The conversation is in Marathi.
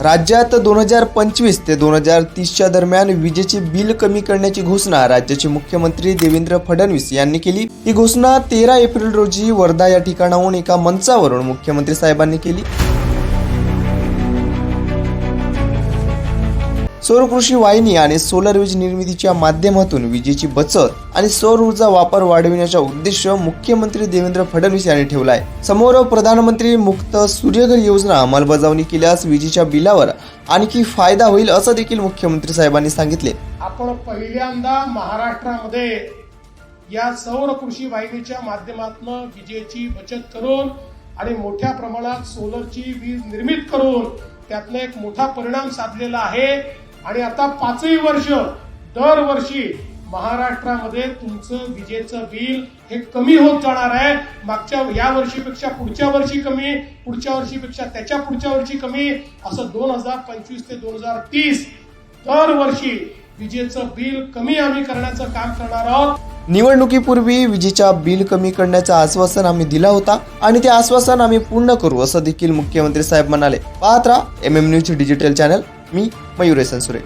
राज्यात दोन हजार पंचवीस ते दोन हजार तीसच्या दरम्यान विजेचे बिल कमी करण्याची घोषणा राज्याचे मुख्यमंत्री देवेंद्र फडणवीस यांनी केली. ही घोषणा तेरा एप्रिल रोजी वर्धा या ठिकाणाहून एका मंचावरून मुख्यमंत्री साहेबांनी केली. सौर कृषी वाहिनी आणि सोलर वीज निर्मितीच्या माध्यमातून विजेची बचत आणि सौर ऊर्जा वापर वाढविण्याचा उद्देश मुख्यमंत्री देवेंद्र फडणवीस यांनी ठेवला आहे समोर प्रधानमंत्री मुक्त सूर्यघर योजना अंमलबजावणी केल्यास विजेच्या बिलावर आणखी फायदा होईल असं देखील मुख्यमंत्री साहेबांनी सांगितले. आपण पहिल्यांदा महाराष्ट्रामध्ये या सौर कृषी वाहिनीच्या माध्यमातून विजेची बचत करून आणि मोठ्या प्रमाणात सोलरची वीज निर्मित करून त्यातनं एक मोठा परिणाम साधलेला आहे. आणि आता पाचही वर्ष दरवर्षी महाराष्ट्रामध्ये तुमचं विजेचं बिल हे कमी होत जाणार आहे. मागच्या या वर्षीपेक्षा पुढच्या वर्षी कमी पुढच्या वर्षीपेक्षा त्याच्या पुढच्या वर्षी कमी असं दोन हजार पंचवीस ते दोन हजार तीस दरवर्षी विजेचं बिल कमी आम्ही करण्याचं काम करणार आहोत. निवडणुकीपूर्वी विजेच्या बिल कमी करण्याचं आश्वासन आम्ही दिला होता आणि ते आश्वासन आम्ही पूर्ण करू असं देखील मुख्यमंत्री साहेब म्हणाले. पाहत राहा M M news digital channel मी मयुरेश संसुरे